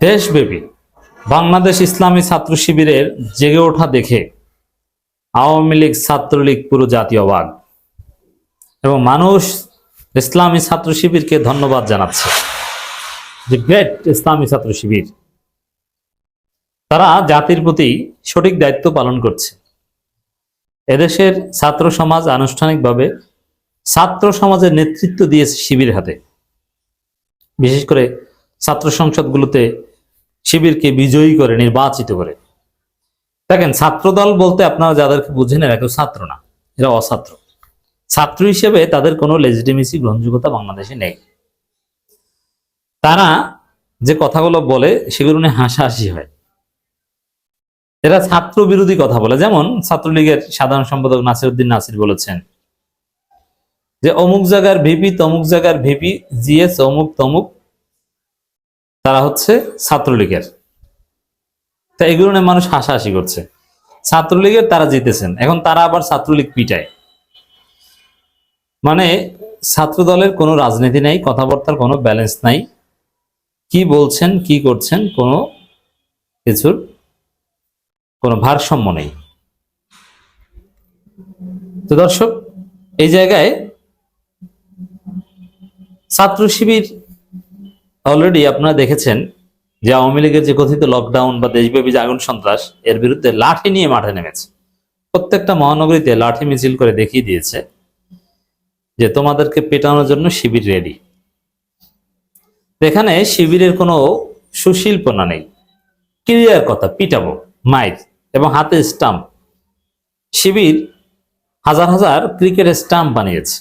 দেশব্যাপী বাংলাদেশ ইসলামী ছাত্র শিবিরের জেগে ওঠা দেখে আওয়ামী লীগ ছাত্রলীগ পুরো জাতীয় অবাক এবং মানুষ ইসলামী ছাত্র শিবিরকে ধন্যবাদ জানাচ্ছে যে গ্রেট ইসলামী ছাত্র শিবির। তারা জাতির প্রতি সঠিক দায়িত্ব পালন করছে। এদেশের ছাত্র সমাজ আনুষ্ঠানিকভাবে ছাত্র সমাজের নেতৃত্ব দিয়েছে শিবির হাতে। বিশেষ করে ছাত্র সংসদগুলোতে শিবিরকে বিজয়ী করে, নির্বাচিত করে। দেখেন, ছাত্রদল বলতে আপনারা যাদেরকে বুঝেন, এরা কেউ ছাত্র না, এরা অছাত্র। ছাত্র হিসেবে তাদের কোনো লেজিটিমেসি গ্রহণযোগ্যতা বাংলাদেশে নেই। তারা যে কথাগুলো বলে, সেগুলো নিয়ে হাসাহাসি হয়। এরা ছাত্র বিরোধী কথা বলে। যেমন, ছাত্রলীগের সাধারণ সম্পাদক নাসিরউদ্দিন নাসির বলেছেন যে, অমুক জায়গার ভিপি, তমুক জায়গার ভিপি, জিএস, অমুক তমুক তারা হচ্ছে ছাত্রলীগের। তা এগুলো নিয়ে মানুষ হাসাহাসি করছে। ছাত্রলীগের তারা জিতেছেন। এখন তারা আবার ছাত্রলীগ পিটায়। মানে ছাত্র দলের কোনো রাজনীতি নাই, কথাবার্তার কোনো ব্যালেন্স নাই। কি বলছেন, কি করছেন, কোনো কিছুর কোনো ভারসাম্য নেই। তো দর্শক, এই জায়গায় ছাত্র শিবির অলরেডি আপনারা দেখেছেন যে আওয়ামী লীগের যে কথিত লকডাউন বা দেশব্যাপী যে আগুন সন্ত্রাস, এর বিরুদ্ধে লাঠি নিয়ে মাঠে নেমেছে। প্রত্যেকটা মহানগরীতে লাঠি মিছিল করে দেখিয়ে দিয়েছে যে তোমাদেরকে পেটানোর জন্য শিবির রেডি এখানে শিবিরের কোনো সুশিল্পনা নেই। ক্লিয়ার কথা, পিটাবো মাইক এবং হাতে স্টাম্প শিবির হাজার হাজার ক্রিকেট স্টাম্প বানিয়েছে।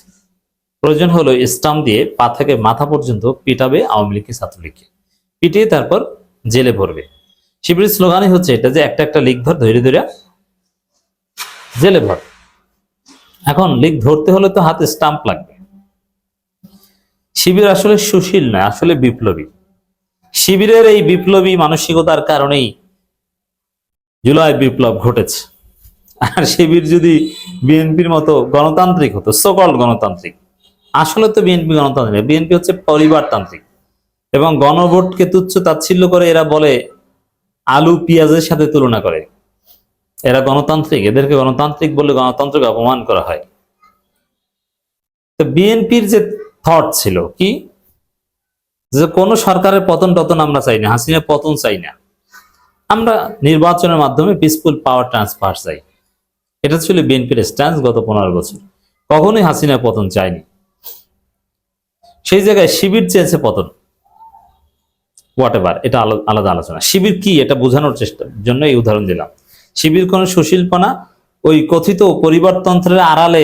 প্রয়োজন হলো স্টাম্প দিয়ে পা থেকে মাথা পর্যন্ত পিটাবে আওয়ামী লীগকে ছাত্রলীগকে। পিটিয়ে তারপর জেলে ভরবে। শিবিরের স্লোগানই হচ্ছে এটা যে একটা একটা লিগ ধর ধরে ধরে জেলে ভর। এখন লিগ ধরতে হলে তো হাতে স্টাম্প লাগবে। শিবির আসলে সুশীল নয়, আসলে বিপ্লবী। শিবিরের এই বিপ্লবী মানসিকতার কারণেই জুলাই বিপ্লব ঘটেছে। আর শিবির যদি বিএনপির মতো গণতান্ত্রিক হতো সকল গণতান্ত্রিক আসলে তো বিএনপি গণতান্ত্রিক বিএনপি হচ্ছে পরিবারতান্ত্রিক। এবং গণভোটকে তুচ্ছ তাচ্ছিল্য করে এরা বলে আলু পেঁয়াজের সাথে তুলনা করে। এরা গণতান্ত্রিক। এদেরকে গণতান্ত্রিক বলে গণতন্ত্রকে অপমান করা হয়। তো বিএনপির যে থট ছিল কি? যে কোনো সরকারের পতন টতন আমরা চাই না হাসিনা পতন চাই না। আমরা নির্বাচনের মাধ্যমে পিসফুল পাওয়ার ট্রান্সফার চাই। এটা ছিল বিএনপির স্ট্যান্স গত পনেরো বছর। কখনোই হাসিনা পতন চায়নি সেই জায়গায় শিবির চেয়েছে পতন। হোয়াট এভার এটা আলাদা আলোচনা। শিবির কি, এটা বোঝানোর চেষ্টার জন্য এই উদাহরণ দিলাম। শিবির কোন সুশীলপনা, ওই কথিত পরিবারতন্ত্রের আড়ালে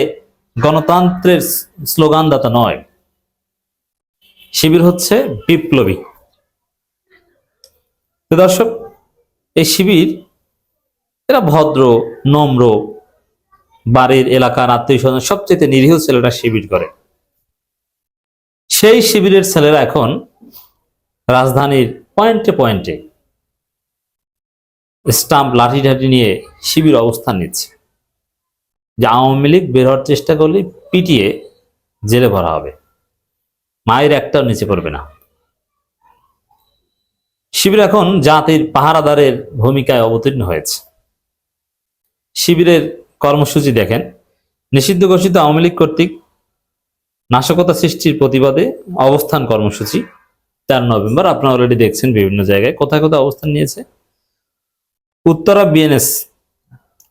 গণতন্ত্রের স্লোগানদাতা নয়। শিবির হচ্ছে বিপ্লবী। দর্শক, এই শিবির, এরা ভদ্র, নম্র, বাড়ির এলাকার আত্মীয় স্বজন সবচেয়ে নিরীহ ছেলেরা শিবির করে। সেই শিবিরের ছেলেরা এখন রাজধানীর পয়েন্টে পয়েন্টে স্টাম্প লাঠি নিয়ে শিবির অবস্থান নিচ্ছে। যে আওয়ামী লীগ বের হওয়ার চেষ্টা করলে পিটিয়ে জেলে ভরা হবে। মায়ের একটাও নিচে পড়বে না। শিবির এখন জাতির পাহারাদারের ভূমিকায় অবতীর্ণ হয়েছে। শিবিরের কর্মসূচি দেখেন, নিষিদ্ধ ঘোষিত আওয়ামী লীগ কর্তৃক নাশকতা সৃষ্টির প্রতিবাদে অবস্থান কর্মসূচি, চার নভেম্বর। আপনারা অলরেডি দেখছেন বিভিন্ন জায়গায় কোথায় কোথায় অবস্থান নিয়েছে। উত্তরা বিএনএস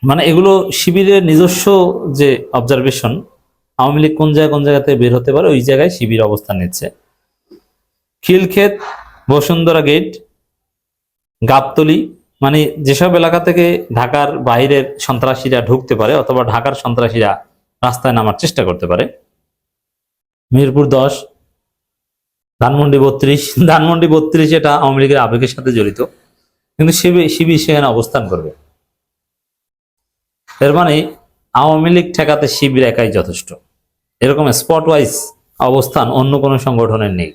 মানে এগুলো শিবিরের নিজস্ব যে অবজারভেশন আওয়ামী লীগ কোন জায়গায় কোন জায়গাতে বের হতে পারে, ওই জায়গায় শিবির অবস্থান নিচ্ছে। খিলক্ষেত, বসুন্ধরা গেট গাবতলি মানে যেসব এলাকা থেকে ঢাকার বাইরের সন্ত্রাসীরা ঢুকতে পারে অথবা ঢাকার সন্ত্রাসীরা রাস্তায় নামার চেষ্টা করতে পারে মিরপুর দশ, ধানমন্ডি বত্রিশ। ধানমন্ডি বত্রিশ এটা আওয়ামী লীগের আবেগের সাথে জড়িত। কিন্তু শিবির শিবির সেখানে অবস্থান করবে। এর মানে আওয়ামী লীগ ঠেকাতে শিবির একাই যথেষ্ট। এরকম স্পট ওয়াইজ অবস্থান অন্য কোনো সংগঠনের নেই।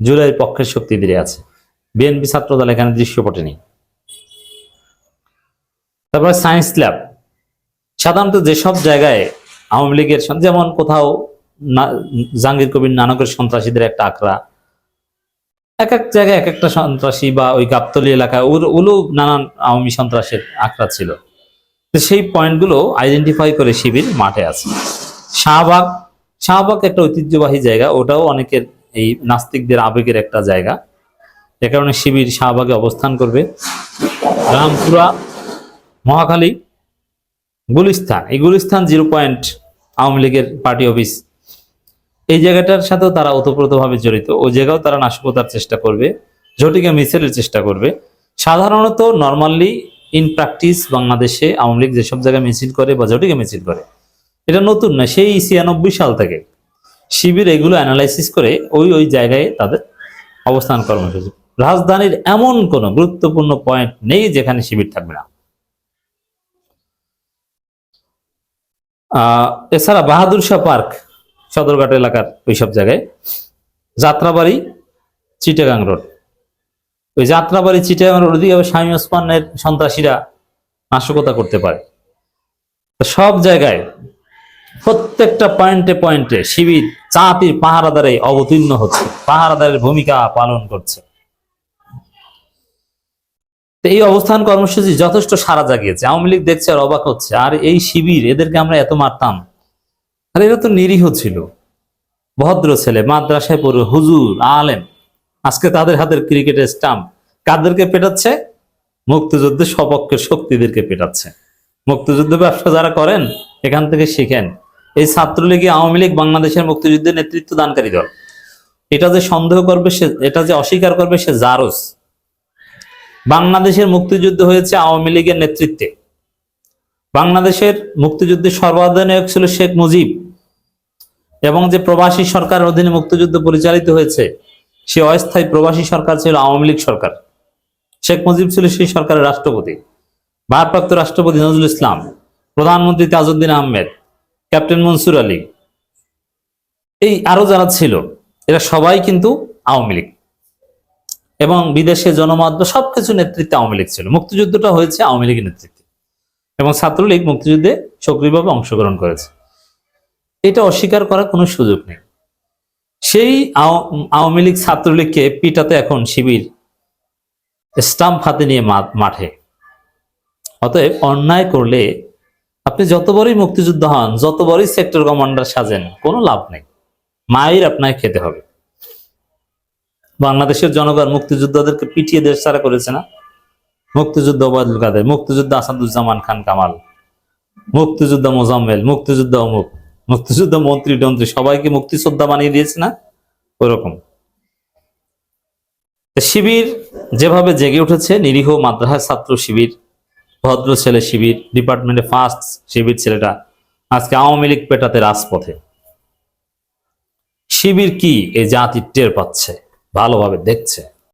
জুলাইয়ের পক্ষের শক্তি ধীরে আছে। বিএনপি ছাত্রদল এখানে দৃশ্যপটে নেই। তারপরে সায়েন্স ল্যাব সাধারণত যেসব জায়গায় আওয়ামী লীগের যেমন কোথাও জাহাঙ্গীর কবির নানকের সন্ত্রাসীদের একটা আখড়া। এক এক জায়গায় এক একটা সন্ত্রাসী বা ওই গাবতলি এলাকায় ওগুলো নানান আওয়ামী সন্ত্রাসের আঁকড়া ছিল। সেই পয়েন্টগুলো আইডেন্টিফাই করে শিবির মাঠে আছে। শাহবাগ শাহবাগ একটা ঐতিহ্যবাহী জায়গা, ওটাও অনেকের এই নাস্তিকদের আবেগের একটা জায়গা। যে কারণে শিবির শাহবাগে অবস্থান করবে। রামপুরা, মহাখালী, গুলিস্তান। এই গুলিস্তান জিরো পয়েন্ট আওয়ামী লীগের পার্টি অফিস এই জায়গাটার সাথেও তারা ওতপ্রোতভাবে জড়িত। ওই জায়গাও তারা নাশকতার চেষ্টা করবে ঝটিকা মিছিলের চেষ্টা করবে। সাধারণত নর্মালি ইন প্র্যাকটিস বাংলাদেশে আওয়ামী লীগ যেসব জায়গায় মিছিল করে বা ঝটিকা মিছিল করে, এটা নতুন না, সেই ছিয়ানব্বই সাল থেকে শিবির এগুলো অ্যানালাইসিস করে ওই ওই জায়গায় তাদের অবস্থান কর্মসূচি। রাজধানীর এমন কোনো গুরুত্বপূর্ণ পয়েন্ট নেই যেখানে শিবির থাকবে না। এছাড়া বাহাদুর শাহ পার্ক সদরঘাট এলাকার ওইসব জায়গায়। যাত্রাবাড়ি, চিটাগাং রোড। ওই যাত্রাবাড়ি, চিটাগাং রোড আবার স্বামী ওসমানের সন্ত্রাসীরা নাশকতা করতে পারে। সব জায়গায় প্রত্যেকটা পয়েন্টে পয়েন্টে শিবির চাঁতির পাহারাদারে অবতীর্ণ হচ্ছে, পাহারাদারের ভূমিকা পালন করছে। এই অবস্থান কর্মসূচি যথেষ্ট সারা জাগিয়েছে। আওয়ামী লীগ দেখছে আর অবাক হচ্ছে, আর এই শিবির, এদেরকে আমরা এত মারতাম? আর এরা তো নিরীহ ছিল। ভদ্র ছেলে, মাদ্রাসায় পড়ে হুজুর, আলেম। আজকে তাদের হাতের ক্রিকেটের স্টাম্প কাদেরকে পেটাচ্ছে? মুক্তিযুদ্ধের সপক্ষের শক্তিদেরকে পেটাচ্ছে। মুক্তিযুদ্ধ ব্যবসা যারা করেন, এখান থেকে শিখেন। এই ছাত্রলীগে আওয়ামী লীগ বাংলাদেশের মুক্তিযুদ্ধের নেতৃত্ব দানকারী দল। এটা যে সন্দেহ করবে সে এটা যে অস্বীকার করবে সে জারস বাংলাদেশের মুক্তিযুদ্ধ হয়েছে আওয়ামী লীগের নেতৃত্বে। বাংলাদেশের মুক্তিযুদ্ধের সর্বাধিনায়ক ছিল শেখ মুজিব। এবং যে প্রবাসী সরকারের অধীনে মুক্তিযুদ্ধ পরিচালিত হয়েছে, সে অস্থায়ী প্রবাসী সরকার ছিল আওয়ামী লীগ সরকার। শেখ মুজিব ছিল সেই সরকারের রাষ্ট্রপতি, ভারপ্রাপ্ত রাষ্ট্রপতি নজরুল ইসলাম, প্রধানমন্ত্রী তাজউদ্দিন আহমেদ, ক্যাপ্টেন মনসুর আলী। এই আরও যারা ছিল, এরা সবাই কিন্তু আওয়ামী লীগ। এবং বিদেশে জনমত বা সবকিছু নেতৃত্বে আওয়ামী লীগ ছিল। মুক্তিযুদ্ধটা হয়েছে আওয়ামী লীগের নেতৃত্বে। এবং ছাত্রলীগ মুক্তিযুদ্ধে সক্রিয়ভাবে অংশগ্রহণ করেছে। এটা অস্বীকার করার কোনো সুযোগ নেই। সেই আওয়ামী লীগ ছাত্রলীগকে পিটাতে এখন শিবির স্টাম্প হাতে নিয়ে মাঠে। অতএব অন্যায় করলে আপনি যত বড়ই মুক্তিযুদ্ধ হন যত বড়ই সেক্টর কমান্ডার সাজেন, কোনো লাভ নেই। মায়ের আপনাকে খেতে হবে। বাংলাদেশের জনগণ মুক্তিযোদ্ধাদেরকে পিটিয়ে দেশ ছাড়া করেছে না। মুক্তিযুদ্ধ ওবায়দুল কাদের, মুক্তিযুদ্ধ আসাদুজ্জামান খান কামাল, মুক্তিযুদ্ধ মোজাম্মেল, মুক্তিযুদ্ধ অমুক। মুক্তিযুদ্ধ মন্ত্রী টন্ত্রী সবাইকে মুক্তিযোদ্ধা বানিয়ে দিয়েছে না? ওরকম। শিবির যেভাবে জেগে উঠেছে, নিরীহ মাদ্রাসা ছাত্র শিবির, ভদ্র ছেলে শিবির, ডিপার্টমেন্টে ফার্স্ট শিবির ছেলেটা আজকে আওয়ামী লীগ পেটাতে রাজপথে। শিবির কি এই জাতি টের পাচ্ছে, ভালোভাবে দেখছে?